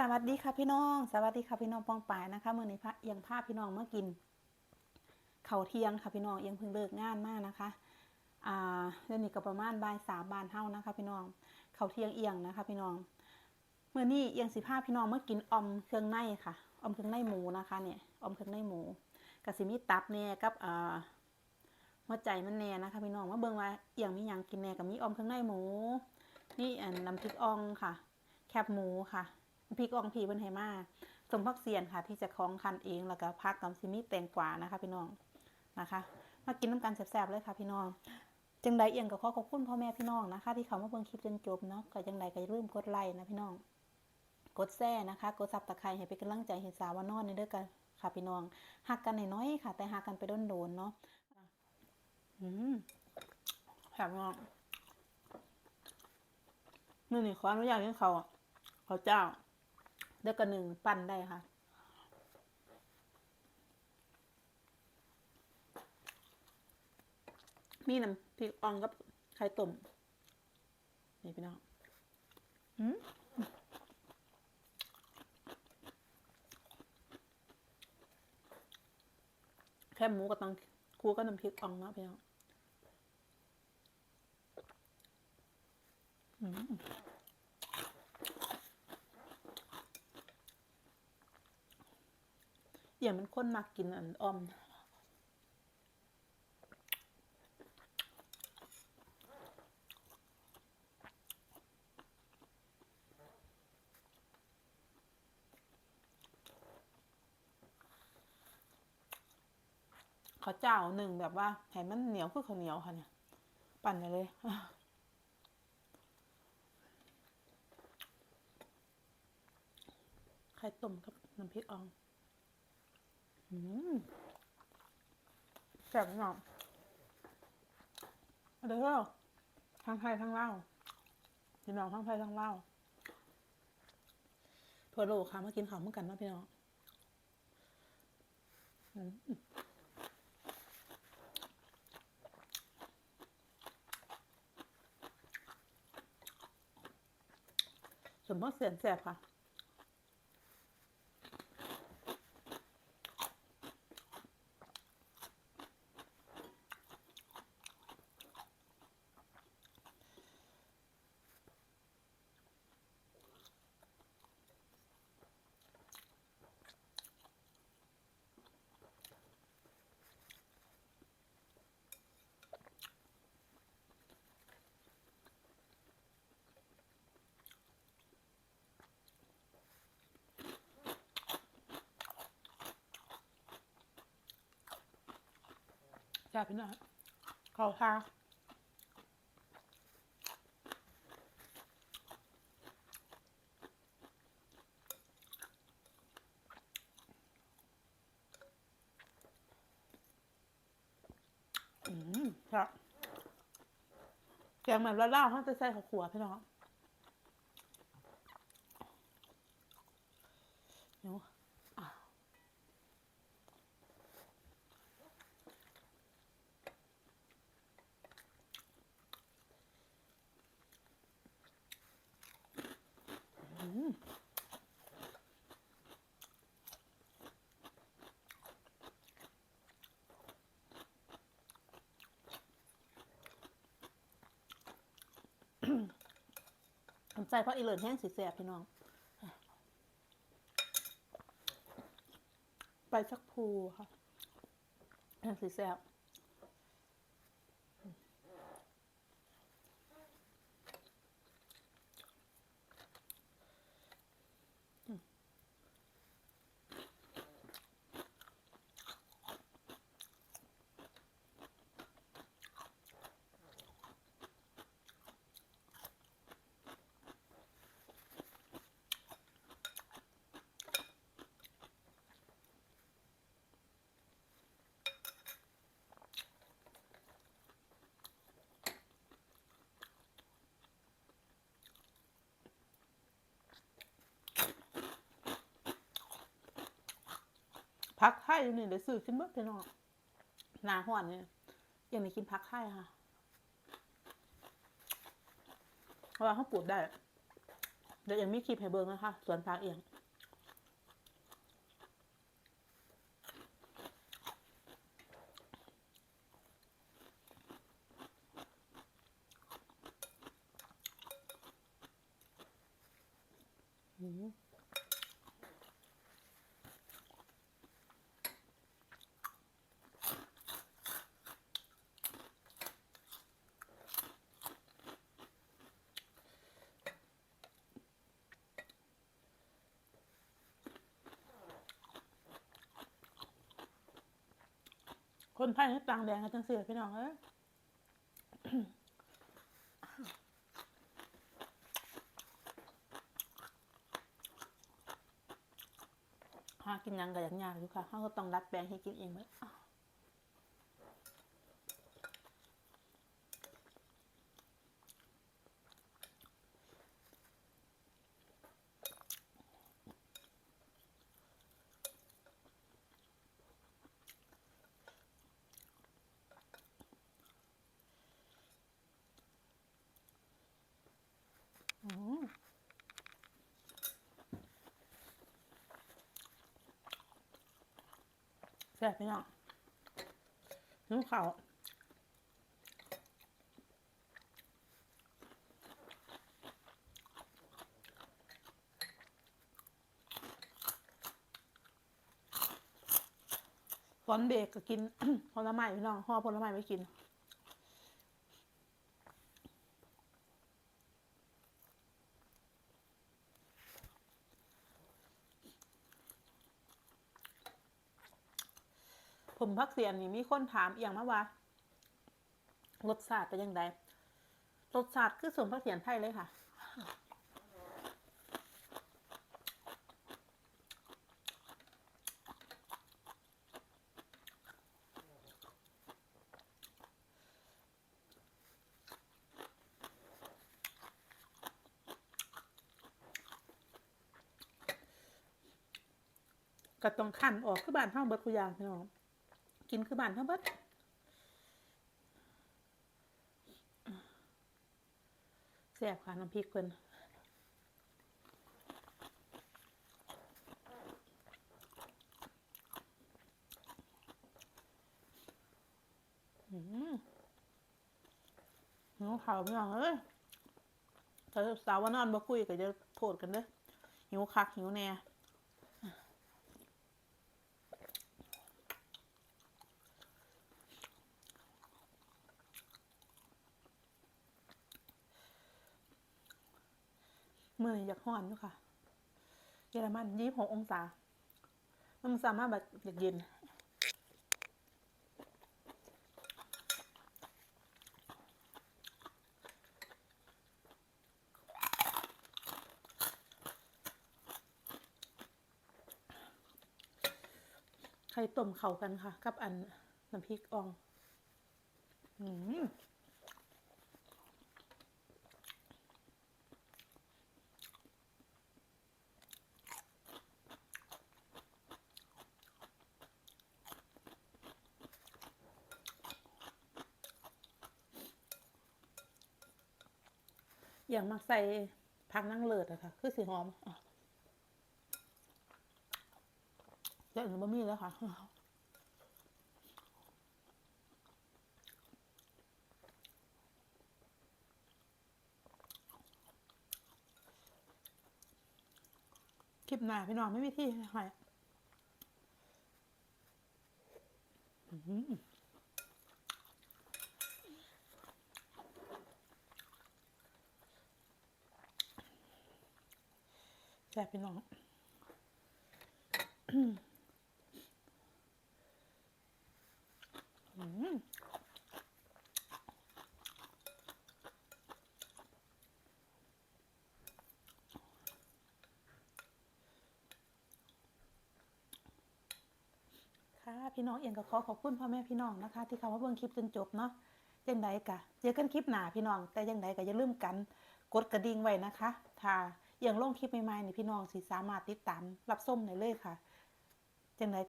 สวัสดีค่ะพี่น้อง สวัสดีค่ะพี่น้องปองปายนะคะเมื่อนี้พระเอียงภาพพี่น้องเมื่อกินเขาเที่ยงค่ะพี่น้องเอียงเพิ่งเลิกงานมากนะคะอ่าเดี๋ยวนี้ก็ประมาณบ่ายสามบานเท่านะคะ พี่น้องเขาเที่ยงเอียงนะคะ พี่น้องเมื่อนี้เอียงสิภาพพี่น้องเมื่อกินอมเครื่องในค่ะอมเครื่องในหมูนะคะเนี่ยอมเครื่องในหมูกับสิมีตับเนี่ยกับอ่าหัวใจมันแน่นะคะ พี่น้องมาเบิ่งว่าเอียงมีหยังกินแน่กับมีออมเครื่องในหมู นี่อันน้ำพริกอ่องค่ะ แคบหมูค่ะ พริกองผีเพิ่นให้มาสมพักเสียนค่ะ ที่จะคล้องคันเองแล้วก็พักกับซิมิแตงกวานะคะพี่น้องนะคะมากินน้ำกันแซ่บๆเลยค่ะพี่น้องจังใดเอียงก็ขอขอบคุณพ่อแม่พี่น้องนะคะ ที่เขามาเบิ่งคลิปจนจบเนาะก็จังใดก็อย่าลืมกดไลค์นะพี่น้อง กดแซ่นะคะ กดซับตะไคร้ให้เป็นกำลังใจให้สาวานอนในเด้อกันค่ะพี่น้องหักกันน้อยๆค่ะ แต่หักกันไปโดนๆเนาะอืมแซ่บมากนี่นี่ขออนุญาตกินเขาวอะข้าเจ้า เด็กกันหนึ่งปั้นได้ค่ะมีน้ำพริกอ่องกับไข่ต้มนี่พี่น้องอืมแค่หมูกับตังคู่กับน้ำพริกอ่องเนาะพี่น้องอืม อย่างมันคนมากกินอันออมข้าวเจ้าหนึ่งแบบว่าให้มันเหนียวคือข้าวเหนียวค่ะเนี่ย ปั่นเลยไข่ต้มกับน้ำพริกอ่อง แซ่บเนาะเด้อทั้งไทยทั้งเลาพี่น้องทั้งไทยทั้งเลาทั่วโลกค่ะมากินข้าวเมื่อกันเนาะพี่น้องสมมติเสียนแสบค่ะ แซ่บพี่น้องข้าวทาอืมครับแกงแบบละล่าเขาจะใส่ข้าวขัวพี่น้องเดี๋ยวอะ สน ใจเพราะอีเลินแห้งสีแสบพี่น้อง ไปสักพูค่ะแห้งสีแสบ พักไข่นี่เดี๋ยวซื้อขึ้นเมื่อพี่น้องหนาหวานเนี่ยยังไม่กินพักไข่ค่ะเพราะว่าเขาปลูกได้ เดี๋ยวยังมีคลิปให้เบิ่งนะคะสวนผักเอียงอืม คนไทยให้ต่างแดงกันจังเสือพี่น้องเอ้ยหากินยังกับยังยากอยู่ค่ะเขาก็ต้องรัดแปลงให้กินเองเลยอ้าวอืมแซ่บพี่น้องน้ำเขาวตอนเบรกก็กินผลไม้พี่น้องห่อผลไม้ไม่กิน ผมพักเสียนนี่มีคนถามอหย่างมาว่ารสชาติเป็นยังไงรสชาติคือส่วนพักเสียนไทยเลยค่ะก็ต้องขันออกคือบ้านเท่าเบิดคุยางพี่น้อง กินคือบ้านเท่าเบิดแซ่บค่ะน้ำพริกเพิ่นอืมหิวข่าวพี่น้องเอ้ยถ้าสาวว่านอนบ่คุยก็จะโทษกันเด้อหิวคักหิวแน่ มื่ออยากห้อนอยู่ค่ะ เยอรมันยี่สิบหกองศา มันสามารถแบบอยากเย็นไข่ต้มเข้ากันค่ะ กับอันน้ำพริกอ่อง อืม อย่างมักใส่พักนั่งเลิศอะค่ะ คือสีหอมอะแล้วอื่นบะมี่แล้วค่ะ คลิปหน้าพี่น้องไม่มีที่ให้อื้อ แซ่บพี่น้องค่ะพี่น้องเองก็ขอขอบคุณพ่อแม่พี่น้องนะคะ ที่เข้ามาเบิ่งคลิปจนจบเนาะจังใดกะเจอกันคลิปหนาพี่น้อง แต่ยังใดก็อย่าลืมกัน กดกระดิ่งไว้นะคะถ้า อย่างลงคลิปใหม่ๆนี่พี่น้องสิสามารถติดตามรับส้มได้เลยค่ะ จังได